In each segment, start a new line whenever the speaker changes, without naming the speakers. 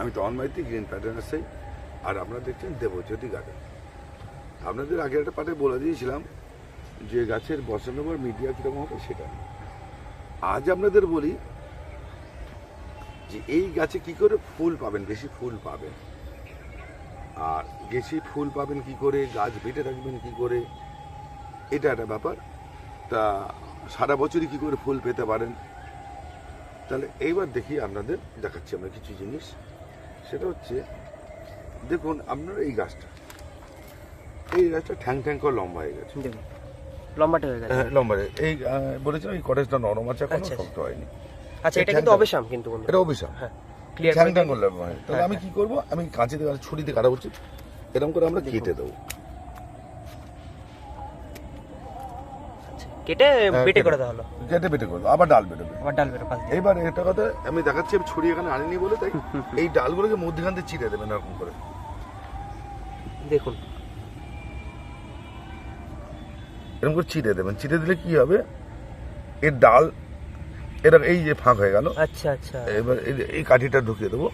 আমি তখন মাইতি গ্রিন প্যাটার্নের সেই আর আপনারা দেখছেন দেবজ্যোতি গার্ডেন আপনাদের আগে একটা পাটে বলে দিয়েছিলাম যে গাছের বসানোর পর মিডিয়া কীরকম হবে সেটা। আজ আপনাদের বলি যে এই গাছে কি করে ফুল পাবেন, বেশি ফুল পাবেন? আর বেশি ফুল পাবেন কি করে, গাছ বেটে রাখবেন কি করে? এটা একটা ব্যাপার। তা সারা বছরই কি করে ফুল পেতে পারেন? তাহলে এইবার দেখি আপনাদের দেখাচ্ছি আমরা কিছু জিনিস। সেটা হচ্ছে দেখুন আপনার এই গাছটা এই গাছটা ঠ্যাং ঠ্যাং করে লম্বা হয়ে গেছে।
হয়ে গেছে।
হ্যাঁ লম্বা হয়ে- এই আহ, বলেছিলাম এই কটেজটা নরম আছে এখনও
আচ্ছা,
শক্ত হয়নি।
আচ্ছা
এই
এটা কিন্তু
ঠ্যাংটা-
কিন্তু
এটা অভিশাপ
হ্যাঁ
ঠ্যাং ঠ্যাং করলে লম্বা হয়। তাহলে
হ্যাঁ,
আমি কি করব? আমি কাঁচি দিয়ে ছুরিতে কাটা উচিত এরকম করে আমরা কেটে দেবো।
কেটে
হ্যাঁ,
বেটে করে দেওয়া হলো।
কেটে বেটে করব আবার ডাল বেরোবে
আবার ডাল বেরো পাশ
এইবার একটা কথা আমি দেখাচ্ছি আমি ছুরি এখানে আনিনি বলে তাই এই ডালগুলোকে মধ্যখান দিয়ে চিড়ে দেবেন এরকম করে।
দেখুন।
এরকম করে চিড়ে দেবেন। চিড়ে দিলে কি হবে? এর ডাল এরকম এই যে ফাঁক হয়ে গেল।
আচ্ছা আচ্ছা।
এবার এই এই কাঠিটা ঢুকিয়ে দেবো।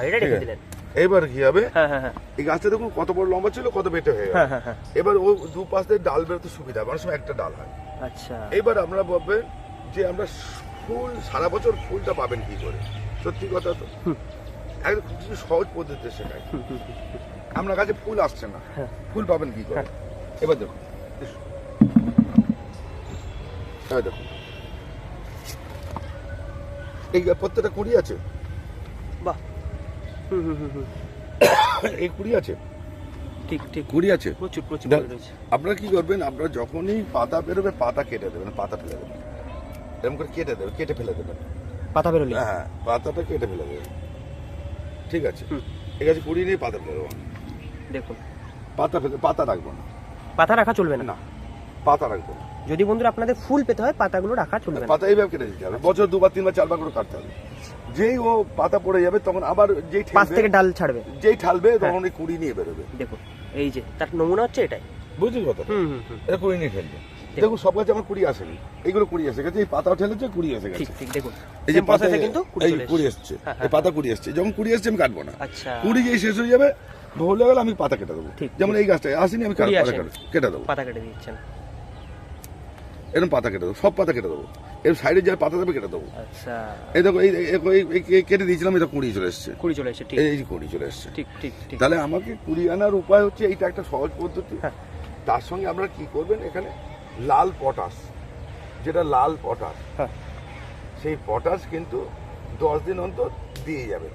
এটা
ঠিক
রেখে
আছে।
দিলেন।
এবার কি হবে?
হ্যাঁ হ্যাঁ হ্যাঁ।
এই গাছটা দেখুন কত বড় লম্বা ছিল কত বেটে হয়ে গেল।
হ্যাঁ হ্যাঁ হ্যাঁ।
এবার ও দু পাশ দিয়ে ডাল বেরোতে সুবিধা সময় একটা ডাল হয়।
আচ্ছা।
এবার আমরা ভাববেন যে আমরা ফুল সারা বছর ফুলটা পাবেন কি করে? সত্যি কথা তো? একদম কিছু সহজ পদ্ধতিতে শেখাই আপনার কাছে ফুল আসছে না। ফুল পাবেন কি করে? এবার দেখুন। দেখুন। এই প্রত্যেকটা কুড়ি আছে?
বাহ।
এই কুড়ি আছে।
ঠিক ঠিক।
কুড়ি আছে।
প্রচুর প্রচুর
আপনারা কি করবেন আপনারা যখনই পাতা বেরোবে পাতা কেটে দেবেন পাতা ফেলে দেবেন। এরকম করে কেটে দেবেন কেটে ফেলে দেবেন।
পাতা বেরোলে?
হ্যাঁ পাতাটা কেটে ফেলে দেবেন। ঠিক আছে। ঠিক আছে কুড়ি নিয়ে পাতা ফেলে দেবো।
দেখুন।
পাতা ফেলে পাতা রাখব না।
পাতা রাখা চলবে না?
না পাতা রাখব না।
যদি বন্ধুরা আপনাদের ফুল পেতে হয় পাতাগুলো রাখা চলবে না।
পাতা এইভাবে কেটে দিতে হবে। বছর দুবার তিনবার চারবার করে কাটতে হবে। যেই ও পাতা পড়ে যাবে তখন আবার যেই
পাশ থেকে ডাল ছাড়বে।
যেই ঠালবে
হ্যাঁ।
তখন ওই কুড়ি নিয়ে বেরোবে।
দেখুন এই যে তার নমুনা হচ্ছে এটাই।
বুঝলি কথা
হুম হুম হুম।
এটা কুড়ি নিয়ে ফেলবে দেখুন। সব গাছে আমার কুড়ি আসেনি। এইগুলো কুড়ি এসে গেছে এই পাতাও ঠেলেছে কুড়ি এসে
ঠিক
গেছে এই যে পাতা
কিন্তু কুড়ি
এই
এসছে।
এসছে
হ্যাঁ,
এই
হ্যাঁ।
পাতা কুড়ি এসছে। যখন কুড়ি এসছে আমি কাটবো না।
আচ্ছা।
কুড়ি যেই শেষ হয়ে যাবে ভুলে গেলে আমি পাতা কেটে দেবো। যেমন এই গাছটা আসেনি আমি পাতা কেটে- কেটে দেবো।
পাতা কেটে দিচ্ছেন।
এরকম পাতা কেটে দেবো সব পাতা কেটে দেবো। এর সাইডে যা পাতা দেবে কেটে দেবো।
আচ্ছা।
এই দেখো এই কেটে দিয়েছিলাম এটা কুড়ি চলে এসছে।
কুড়ি চলে এসেছে
এই কুড়ি চলে এসছে।
ঠিক ঠিক ঠিক।
তাহলে আমাকে কুড়ি আনার উপায় হচ্ছে এইটা একটা সহজ পদ্ধতি।
হ্যাঁ।
তার সঙ্গে আপনারা কি করবেন এখানে লাল পটাশ যেটা লাল পটাশ
হ্যাঁ।
সেই পটাশ কিন্তু দশ দিন অন্তর দিয়ে যাবে।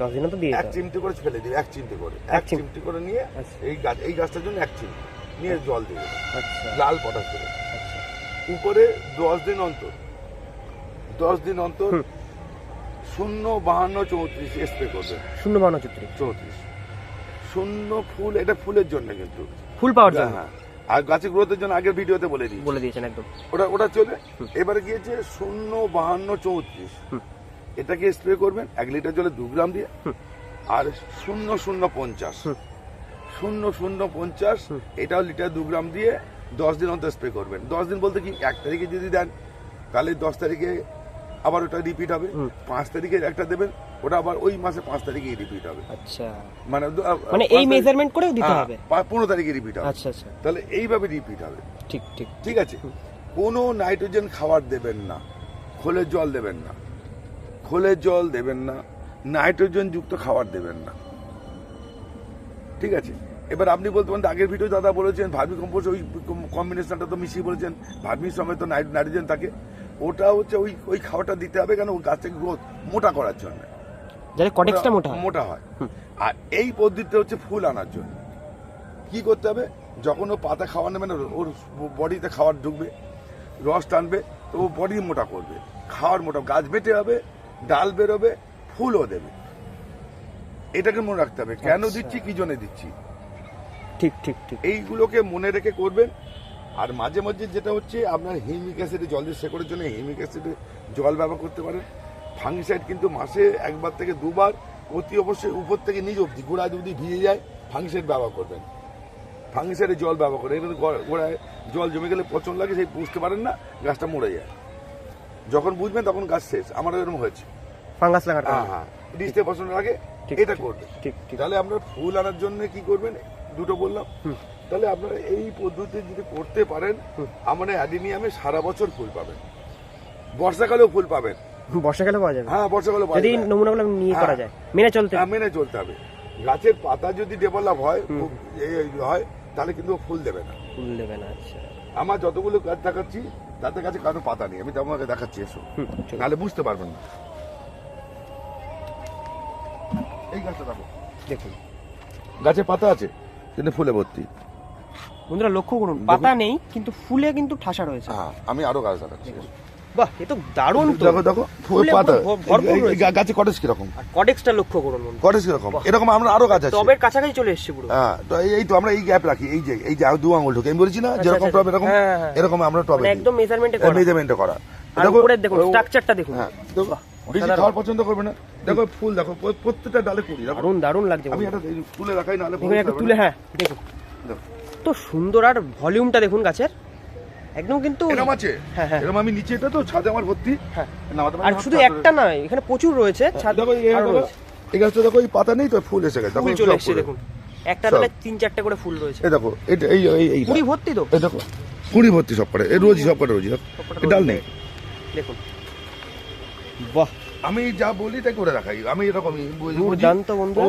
দশ দিনে তো দিয়ে
এক। চিমটি করে ফেলে দিবে এক চিমটি করে।
এক
চিমটি করে নিয়ে
আচ্ছা।
এই গাছ এই গাছটার জন্য এক চিমটি নিয়ে জল দিবে।
আচ্ছা।
লাল পটাশ দেবে।
আচ্ছা।
উপরে দশ দিন অন্তর দশ দিন অন্তর শূন্য বাহান্ন চৌত্রিশ স্প্রে করবে।
শূন্য বাহান্ন চৌত্রিশ।
চৌত্রিশ। শূন্য ফুল এটা ফুলের জন্য কিন্তু।
ফুল পাওয়ার জন্য?
হ্যাঁ আর গাছের গ্রোথের জন্য আগের ভিডিওতে বলে দিই
বলে দিয়েছেন একদম।
ওটা ওটা চলে। এবারে গিয়েছে শূন্য বাহান্ন চৌত্রিশ। এটাকে স্প্রে করবেন এক লিটার জলে দু গ্রাম দিয়ে। আর শূন্য শূন্য পঞ্চাশ। শূন্য শূন্য পঞ্চাশ। এটাও লিটার দু গ্রাম দিয়ে দশ দিন অন্তর স্প্রে করবেন। দশ দিন বলতে কি এক তারিখে যদি দেন তাহলে দশ তারিখে আবার ওটা রিপিট হবে। পাঁচ তারিখে একটা দেবেন ওটা আবার ওই মাসে পাঁচ তারিখেই রিপিট হবে।
আচ্ছা।
মানে
মানে এই মেজারমেন্ট করেও দিতে
হ্যাঁ,
হবে?
পনেরো তারিখে রিপিট হবে।
আচ্ছা আচ্ছা।
তাহলে এইভাবে রিপিট হবে।
ঠিক ঠিক।
ঠিক আছে? কোনো নাইট্রোজেন খাবার দেবেন না খোলের জল দেবেন না খোলের জল দেবেন না নাইট্রোজেন যুক্ত খাবার দেবেন না। ঠিক আছে? এবার আপনি বলতে পারেন আগের ভিডিও দাদা বলেছেন ভার্মি কম্পোস্ট ওই কম্বিনেশনটা তো মিশিয়ে বলেছেন ভার্মির সময় তো নাইট- নাইট্রোজেন থাকে। ওটা হচ্ছে ওই ওই খাবারটা দিতে হবে কেন? গাছের গ্রোথ মোটা করার জন্য।
যাতে কটেক্সটা মোটা হয়।
মোটা হয়। আর এই পদ্ধতিটা হচ্ছে ফুল আনার জন্য। কি করতে হবে? যখন ও পাতা খাওয়া নেবে না ওর বডিতে খাওয়ার ঢুকবে রস টানবে তো ও বডি মোটা করবে। খাওয়ার মোটা গাছ বেটে হবে ডাল বেরোবে ফুলও দেবে। এটাকে মনে রাখতে হবে। কেন
আচ্ছা।
দিচ্ছি কি জন্য দিচ্ছি?
ঠিক ঠিক ঠিক।
এইগুলোকে মনে রেখে করবেন। আর মাঝে মাঝে যেটা হচ্ছে আপনার হিমিক অ্যাসিডে জল দিয়ে শেকড়ের জন্য হিমিক অ্যাসিডে জল ব্যবহার করতে পারেন। ফাঙ্গিসাইড কিন্তু মাসে একবার থেকে দুবার অতি অবশ্যই উপর থেকে নিচ অবধি গোড়া যদি ভিজে যায় ফাঙ্গিসাইড ব্যবহার করবেন। ফাঙ্গিসাইডে জল ব্যবহার করেন। এগুলো গোড়ায় জল জমে গেলে পচন লাগে সেই বুঝতে পারেন না গাছটা মরে যায়। যখন বুঝবেন তখন গাছ শেষ। আমার এরকম হয়েছে।
ফাঙ্গাস লাগার
হ্যাঁ হ্যাঁ। ডিসতে পছন্দ
লাগে
এটা
ঠিক,
করবে
ঠিক ঠিক।
তাহলে আপনার ফুল আনার জন্য কি করবেন? দুটো বললাম। তাহলে আপনারা এই পদ্ধতি যদি করতে পারেন। আমার অ্যাডিনিয়ামে সারা বছর ফুল পাবেন। বর্ষাকালেও ফুল পাবেন।
বর্ষাকালে পাওয়া যাবে?
হ্যাঁ বর্ষাকালে
যদি নমুনাগুলো নিয়ে করা
হ্যাঁ।
যায় মেনে চলতে
হ্যাঁ, মেনে চলতে হবে। গাছের পাতা যদি ডেভেলপ হয় হয় তাহলে কিন্তু ফুল দেবে না।
ফুল দেবে না আচ্ছা।
আমার যতগুলো গাছ দেখাচ্ছি তাদের কাছে কারও পাতা নেই। আমি তোমাকে দেখাচ্ছি এসো। নাহলে বুঝতে পারবেন না। এই গাছটা দেখো।
দেখুন।
গাছে পাতা আছে কিন্তু ফুলে ভর্তি।
বন্ধুরা লক্ষ্য করুন পাতা নেই কিন্তু ফুলে কিন্তু ঠাসা রয়েছে।
হ্যাঁ আমি আরও গাছ দেখাচ্ছি।
বাহ এ তো দারুণ তো
দেখো দেখো ফুল পাতা। গাছে কটেজ কীরকম?
আর কডেক্সটা লক্ষ্য করুন
কটেজ কীরকম। এরকম আমরা আরও গাছ আছে।
টবের কাছাকাছি চলে এসেছে পুরো।
হ্যাঁ তো এই- তো আমরা এই গ্যাপ রাখি। এই যে এই যে দু আঙুল ঢুকে। আমি বলেছি না
আচ্ছা,
যেরকম
আচ্ছা,
টব এরকম
হ্যাঁ, হ্যাঁ।
এরকম আমরা টবে
মানে একদম মেজারমেন্টে করা।
মেজারমেন্ট করা।
উপরে দেখুন স্ট্রাকচারটা দেখুন।
হ্যাঁ দেখো। বেশি খাওয়ার পছন্দ করবে না। দেখো ফুল দেখো প্রত্যেকটা ডালে কুড়ি দেখো।
দারুণ দারুণ লাগছে
আমি এই তুলে রাখাই
একটা তুলে হ্যাঁ
দেখো।
সুন্দর আর ভলিউমটা দেখুন গাছের। একদম কিন্তু
এরকম আছে?
হ্যাঁ, হ্যাঁ।
এরকম আমি নিচে এটা তো ছাদে আমার ভর্তি।
হ্যাঁ। আর শুধু একটা নয় এখানে প্রচুর রয়েছে ছাদ
এই গাছটা দেখো এই পাতা নেই তো ফুল এসে গেছে
ফুল চলে এসেছে দেখুন। একটা। তিন চারটে করে ফুল রয়েছে।
এই দেখো এটা এই এই
কুড়ি ভর্তি তো?
এই দেখো কুড়ি ভর্তি সব এই রোজই সব। রোজই ডাল নেই।
দেখুন। বাহ।
আমি যা বলি তাই করে রাখাই আমি এরকমই।
দুর্দান্ত বন্ধু।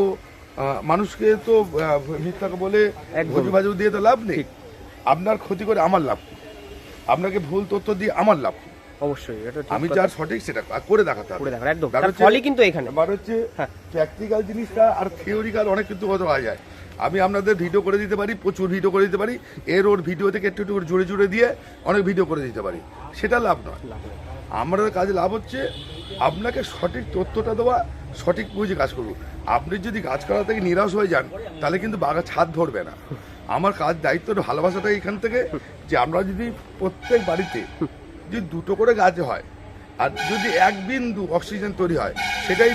মানুষকে তো মিথ্যাকে বলে। ভজি বাজু দিয়ে তো লাভ নেই। আপনার ক্ষতি করে আমার লাভ আপনাকে ভুল তথ্য দিয়ে আমার লাভ
অবশ্যই এটা
আমি। যা সঠিক সেটা করে দেখাতে
করে দেখার একদম। ফলই কিন্তু এখানে।
এবার হচ্ছে
হ্যাঁ।
প্র্যাকটিক্যাল জিনিসটা আর থিওরিক্যাল অনেক কিন্তু কথা হয়ে যায়। আমি আপনাদের ভিডিও করে দিতে পারি প্রচুর ভিডিও করে দিতে পারি। এর ওর ভিডিও থেকে একটু একটু জুড়ে জুড়ে দিয়ে অনেক ভিডিও করে দিতে পারি। সেটা লাভ নয়। আমাদের কাজে লাভ হচ্ছে আপনাকে সঠিক তথ্যটা দেওয়া সঠিক বুঝে কাজ করব আপনি যদি গাছ করা থেকে নিরাশ হয়ে যান তাহলে কিন্তু বাগা ছাদ ধরবে না। আমার কাজ দায়িত্বটা ভালোবাসাটা এখান থেকে যে আমরা যদি প্রত্যেক বাড়িতে যদি দুটো করে গাছ হয় আর যদি এক বিন্দু অক্সিজেন তৈরি হয় সেটাই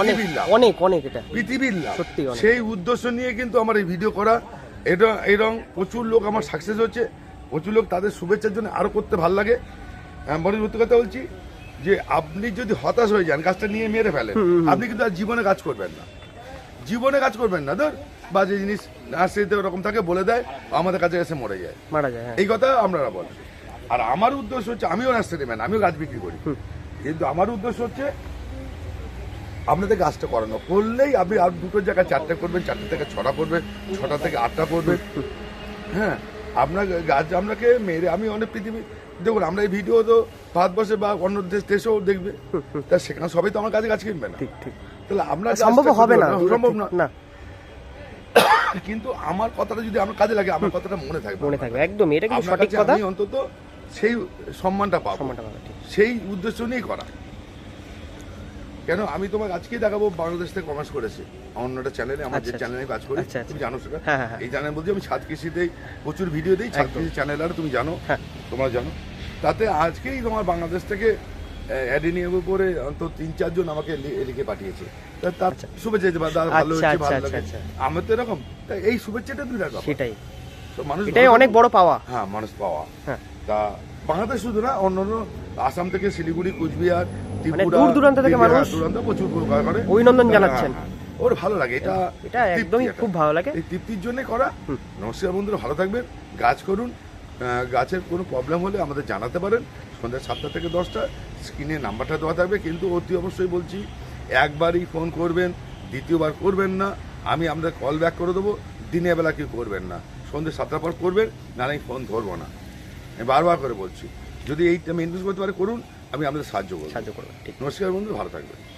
অনেক
পৃথিবীর লাভ।
অনেক অনেক এটা।
পৃথিবীর লাভ।
সত্যি
সেই উদ্দেশ্য নিয়ে কিন্তু আমার এই ভিডিও করা। এটা এরকম প্রচুর লোক আমার সাকসেস হচ্ছে। প্রচুর লোক তাদের শুভেচ্ছার জন্য আরও করতে ভালো লাগে। বড় সত্যি কথা বলছি যে আপনি যদি হতাশ হয়ে যান গাছটা নিয়ে মেরে ফেলেন আপনি কিন্তু আর জীবনে কাজ করবেন না। জীবনে কাজ করবেন না ধর বাজে জিনিস নার্সারিতে ওরকম থাকে বলে দেয় আমাদের কাছে এসে মরে যায়।
মারা যায় হ্যাঁ।
এই কথা আপনারা বলেন আর আমার উদ্দেশ্য হচ্ছে আমিও নার্সারি ম্যান আমিও গাছ বিক্রি করি। কিন্তু আমার উদ্দেশ্য হচ্ছে আপনাদের গাছটা করানো। করলেই আপনি আর দুটো জায়গায় চারটে করবেন চারটে থেকে ছটা করবেন ছটা থেকে আটটা করবেন। হ্যাঁ আপনার গাছ আপনাকে মেরে আমি অনেক পৃথিবী দেখুন আমরা এই ভিডিও তো ভারতবর্ষে বা অন্য দেশ দেশেও দেখবে। তা সেখানে সবাই তো আমার কাছে গাছ কিনবে না।
ঠিক ঠিক।
তাহলে আমরা
সম্ভব হবে না।
সম্ভব না। কিন্তু আমার কথাটা যদি আমার কাজে লাগে আমার কথাটা মনে থাকবে।
মনে থাকবে একদম এটা কিন্তু সঠিক কথা?
আমি অন্তত সেই সম্মানটা পাবো।
সম্মানটা পাবো ঠিক।
সেই উদ্দেশ্য নিয়ে করা। কেন? আমি তোমাকে আজকেই দেখাবো বাংলাদেশ থেকে কমার্স করেছে। অন্য একটা চ্যানেলে আমার যে
আচ্ছা,
চ্যানেলে কাজ করি
আচ্ছা, আচ্ছা।
তুমি জানো সেটা?
হ্যাঁ, হ্যাঁ, হ্যাঁ।
এই চ্যানেল বলছি আমি ছাদ কৃষিতেই প্রচুর ভিডিও দিই ছাদ কৃষি চ্যানেল আর তুমি জানো। তোমরা জানো? তাতে আজকেই তোমার বাংলাদেশ থেকে অ্যাডিনিয়াম উপরে অন্তত তিন চারজন আমাকে লিখে পাঠিয়েছে। তা তার শুভেচ্ছা যে দাদা ভালো
আচ্ছা, আচ্ছা,
ভালো
আচ্ছা,
লাগে।
আচ্ছা।
আমার তো এরকম এই শুভেচ্ছাটা তুমি রাখো।
সেটাই।
তো মানুষ
এটাই অনেক বড় পাওয়া।
হ্যাঁ মানুষ পাওয়া।
হ্যাঁ।
তা বাংলাদেশ শুধু না অন্য অন্য আসাম থেকে শিলিগুড়ি কুচবিহার
মানে দূর দূরান্ত থেকে মানুষ
হ্যাঁ, দূরান্ত প্রচুর করে।
অভিনন্দন
হ্যাঁ,
জানাচ্ছেন।
হ্যাঁ। ওর ভালো লাগে এটা
এটা একদমই খুব ভালো লাগে।
এই তৃপ্তির জন্য করা। নমস্কার বন্ধুরা ভালো থাকবেন। গাছ করুন। গাছের কোনো প্রবলেম হলে আমাদের জানাতে পারেন। সন্ধ্যা সাতটা থেকে দশটা। স্ক্রিনে নাম্বারটা দেওয়া থাকবে। কিন্তু অতি অবশ্যই বলছি একবারই ফোন করবেন দ্বিতীয়বার করবেন না। আমি আপনাদের কল ব্যাক করে দেবো। দিনের বেলা কেউ করবেন না। সন্ধ্যে সাতটার পর করবেন না আমি ফোন ধরবো না। আমি বারবার করে বলছি। যদি এইটা মেনটেন করতে পারে করুন। আমি আপনাদের সাহায্য করব।
সাহায্য করব ঠিক।
নমস্কার বন্ধু ভালো থাকবেন।